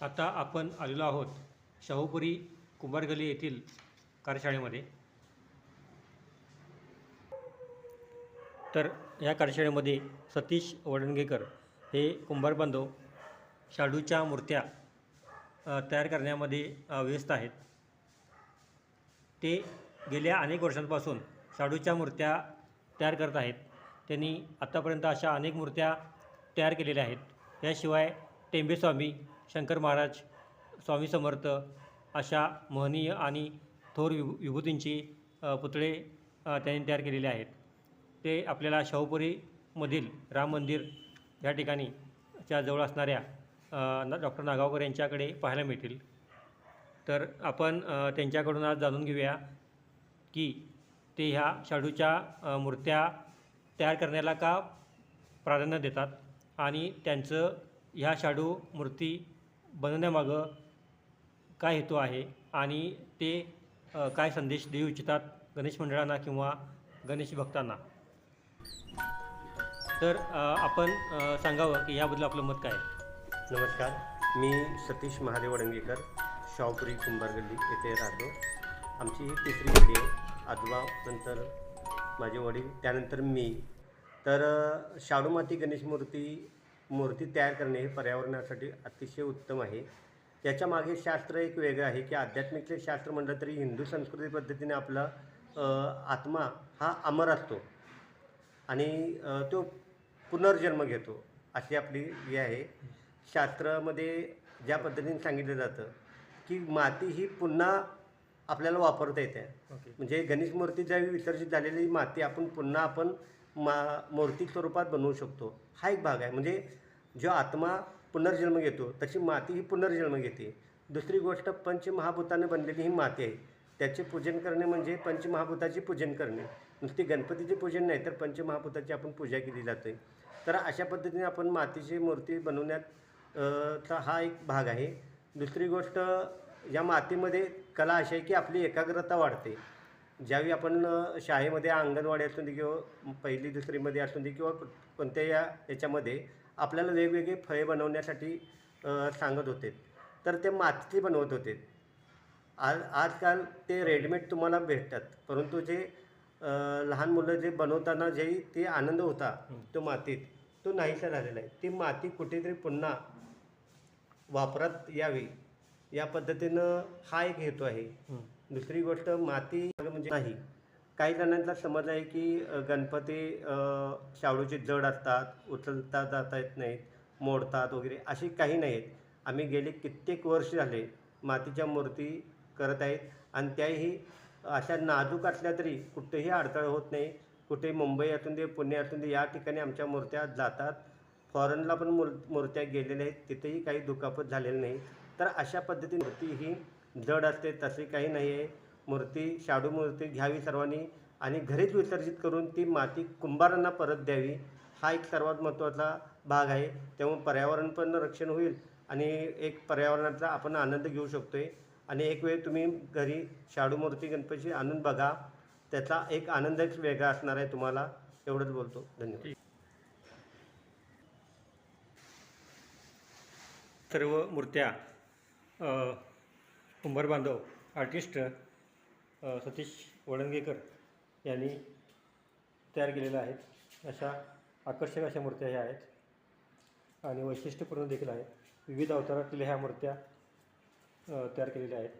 आता आपण आलेलो आहोत शाहूपुरी कुंभारगली येथील कार्यशाळेमध्ये. तर या कार्यशाळेमध्ये सतीश वडणगेकर हे कुंभार बांधव शाडूच्या मूर्त्या तयार करण्यामध्ये व्यस्त आहेत. ते गेल्या अनेक वर्षांपासून शाडूच्या मूर्त्या तयार करत आहेत. त्यांनी आत्तापर्यंत अशा अनेक मूर्त्या तयार केलेल्या आहेत. याशिवाय टेंबेस्वामी शंकर महाराज स्वामी समर्थ अशा महनीय आणि थोर विभू विभूतींची पुतळे त्यांनी तयार केलेले आहेत. ते आपल्याला शाहूपुरीमधील राम मंदिर या ठिकाणी च्या जवळ असणाऱ्या डॉक्टर नागावकर यांच्याकडे पाहायला मिळतील. तर आपण त्यांच्याकडून आज जाणून घेऊया की ते ह्या शाडूच्या मूर्त्या तयार करण्याला का प्राधान्य देतात आणि त्यांचं ह्या शाडू मूर्ती बनवण्यामागं काय हेतू आहे आणि ते काय संदेश देऊ इच्छितात गणेश मंडळांना किंवा गणेश भक्तांना? तर आपण सांगावं की याबद्दल आपलं मत काय नमस्कार. मी सतीश महादेव वडंगेकर शावपुरी कुंभारगल्ली येथे राहतो. आमची ही तिसरी पिढी आहे. आजोबा नंतर माझे वडील त्यानंतर मी. तर शाडूमाती गणेश मूर्ती मूर्ती तयार करणे हे पर्यावरणासाठी अतिशय उत्तम आहे. याच्या मागे शास्त्र एक वेगळं आहे की आध्यात्मिक शास्त्र म्हटलं तरी हिंदू संस्कृती पद्धतीने आपला आत्मा हा अमर असतो. आणि तो पुनर्जन्म घेतो. अशी आपली हे आहे. शास्त्रामध्ये ज्या पद्धतीने सांगितलं जातं की माती ही पुन्हा आपल्याला वापरता येते. ओके. म्हणजे गणेश मूर्ती ज्यावेळी विसर्जित झालेली माती आपण पुन्हा आपण मा मूर्ती स्वरूपात बनवू शकतो. हा एक भाग आहे. म्हणजे जो आत्मा पुनर्जन्म घेतो तशी माती ही पुनर्जन्म घेते. दुसरी गोष्ट पंचमहाभूताने बनलेली ही माती आहे. त्याचे पूजन करणे म्हणजे पंचमहाभूताचे पूजन करणे. नुसती गणपतीचे पूजन नाही तर पंचमहाभूताची आपण पूजा केली जाते. तर अशा पद्धतीने आपण मातीची मूर्ती बनवण्यात चा हा एक भाग आहे. दुसरी गोष्ट या मातीमध्ये कला अशी आहे की आपली एकाग्रता वाढते. ज्यावेळी आपण शाळेमध्ये अंगणवाडी असू दे किंवा पहिली दुसरीमध्ये असू दे किंवा कोणत्याही या याच्यामध्ये आपल्याला वेगवेगळे फळे बनवण्यासाठी सांगत होते. तर ते मातीचे बनवत होते. आज आजकाल ते रेडीमेड तुम्हाला भेटतात. परंतु जे लहान मुलं जे बनवताना जे ते आनंद होता तो मातीत तो नाहीसा झालेला आहे. ती माती कुठेतरी पुन्हा वापरात यावी या पद्धतीनं हा एक हेतू आहे. दुसरी गोष्ट माती म्हणजे नाही. काही जणांचा समज आहे की गणपती शाळूचे शाडूचे जड असतात उचलता जाता येत नाहीत मोडतात वगैरे अशी काही नाही आहेत आम्ही गेले कित्येक वर्ष झाले मातीच्या मूर्ती करत आहेत आणि त्याही अशा नाजूक असल्या तरी कुठेही अडथळा होत नाही. कुठे मुंबई असून दे पुणे असून दे या ठिकाणी आमच्या मूर्त्या जातात. फॉरेनला पण मूर मूर्त्या गेलेल्या आहेत. तिथेही काही दुखापत झालेली नाही. तर अशा पद्धतीने मूर्ती ही जड असते तसे काही नाही आहे मूर्ती शाडू मूर्ती घ्यावी सर्वांनी आणि घरीच विसर्जित करून ती माती कुंभारांना परत द्यावी. हा एक सर्वात महत्त्वाचा भाग आहे. त्यामुळे पर्यावरण पण रक्षण होईल आणि एक पर्यावरणाचा आपण आनंद घेऊ शकतो आहे आणि एक वेळ तुम्ही घरी शाडू मूर्ती गणपती आणून बघा. त्याचा एक आनंदच वेगळा असणार आहे तुम्हाला. एवढंच बोलतो. धन्यवाद. सर्व मूर्त्या कुंभार बांधव आर्टिस्ट सतीश वडंगेकर यांनी तयार केलेल्या आहेत. अशा आकर्षक अशा मूर्त्या ह्या आहेत. आणि वैशिष्ट्यपूर्ण देखील आहेत. विविध अवतारातील ह्या मूर्त्या तयार केलेल्या आहेत.